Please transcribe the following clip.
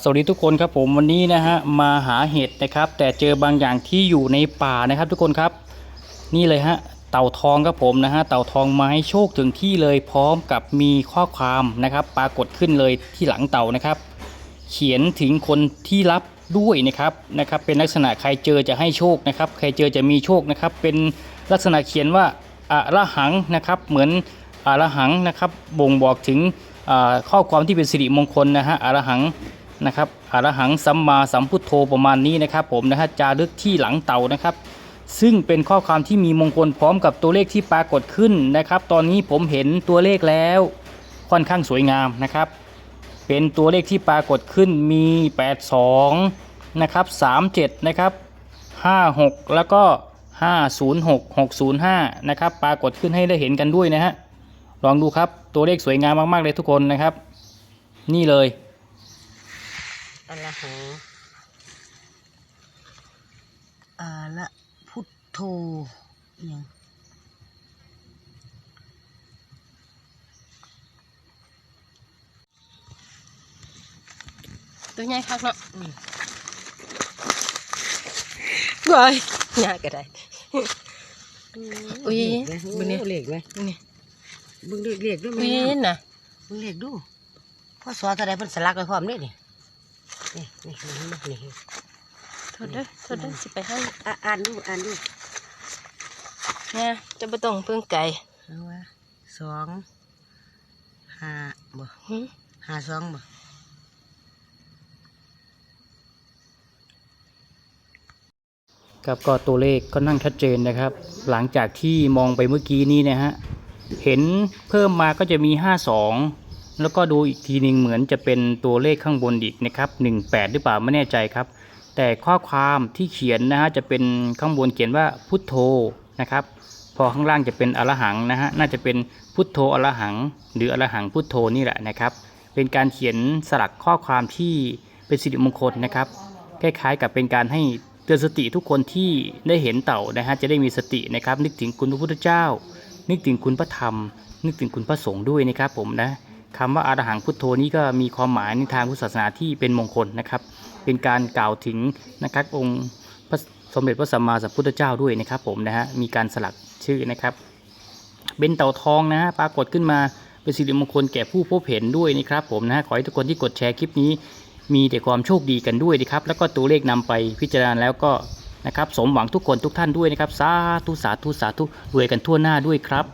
สวัสดีทุกคนครับผมวันนี้นะฮะมาหาเห็ดนะครับ แต่เจอบางอย่างที่อยู่ในป่านะครับ ทุกคนครับ นี่เลยฮะเต่าทองครับผมนะฮะเต่าทองมาให้โชคถึงที่เลยพร้อมกับมีข้อความนะครับ ปรากฏขึ้นเลยที่หลังเต่านะครับ เขียนถึงคนที่รับด้วยนะครับนะครับเป็นลักษณะใครเจอจะให้โชคนะครับใครเจอจะมีโชคนะครับ เป็นลักษณะเขียนว่าอะระหังนะครับเหมือนอะระหังนะครับบ่งบอกถึงอ่าข้อความที่เป็นสิริมงคลนะฮะอะระหัง นะครับอรหังสัมมาสัมพุทโธประมาณนี้นะครับ ผมนะฮะจารึกที่หลังเต่านะครับ ซึ่งเป็นข้อความที่มีมงคลพร้อมกับตัวเลขที่ปรากฏขึ้นนะครับ ตอนนี้ผมเห็นตัวเลขแล้วค่อนข้างสวยงามนะครับ เป็นตัวเลขที่ปรากฏขึ้นมี 82 นะครับ 37 นะครับ 56 แล้วก็ 506 605 นะครับ ปรากฏขึ้นให้ได้เห็นกันด้วยนะฮะลองดูครับตัวเลขสวยงามมาก ๆ เลยทุกคนนะครับ นี่เลย อะระหังอาละพุทโธอิหยังตัวใหญ่คักเนาะว้ายยากก็ได้อุ๊ยเบึเบิ่งงนี่นี่เลขไหมนี่เบึงเลขเลขด้วยวีมั้ยนน่ะเบึงเลขดูพ่อสอนเท่าใดเพิ่นสลักไว้พร้อมนี่นี่ นี่นี่นี่นี่โทษเด้อโทษเด้อสิไปให้อะอ่านดูอ่านดูเนี่ยจะบ่ต้องเพิ่งไก่เอาว่าสองห้าบ่หึห้าสองบ่ครับก็ตัวเลขก็นั่งชัดเจนนะครับ หลังจากที่มองไปเมื่อกี้นี้นะฮะ เห็นเพิ่มมาก็จะมี 52 แล้วก็ดูอีกทีหนึ่งเหมือนจะเป็นตัวเลขข้างบนอีกนะครับ18 หรือเปล่าไม่แน่ใจครับ แต่ข้อความที่เขียนนะฮะจะเป็นข้างบนเขียนว่าพุทโธนะครับ พอข้างล่างจะเป็นอรหังนะฮะน่าจะเป็นพุทโธอรหัง หรืออรหังพุทโธนี่แหละนะครับ เป็นการเขียนสลักข้อความที่เป็นสิริมงคลนะครับคล้ายๆกับเป็นการให้เตือนสติทุกคนที่ได้เห็นเต่านะฮะจะได้มีสตินะครับ นึกถึงคุณพระพุทธเจ้า นึกถึงคุณพระธรรม นึกถึงคุณพระสงฆ์ด้วยนะครับผมนะ คำว่าอารหังพุทโธนี้ก็มีความหมายในทางพุทธศาสนาที่เป็นมงคลนะครับ เป็นการกล่าวถึงนะครับองค์พระสมเด็จพระสัมมาสัมพุทธเจ้าด้วยนะครับผมนะฮะมีการสลักชื่อนะครับ เป็นเต่าทองนะฮะปรากฏขึ้นมาเป็นสิริมงคลแก่ผู้พบเห็นด้วยนะครับผมนะฮะขอให้ทุกคนที่กดแชร์คลิปนี้ มีแต่ความโชคดีกันด้วยนะครับ แล้วก็ตัวเลขนำไปพิจารณาแล้วก็นะครับสมหวังทุกคนทุกท่านด้วยนะครับสาธุสาธุสาธุรวยกันทั่วหน้าด้วยครับ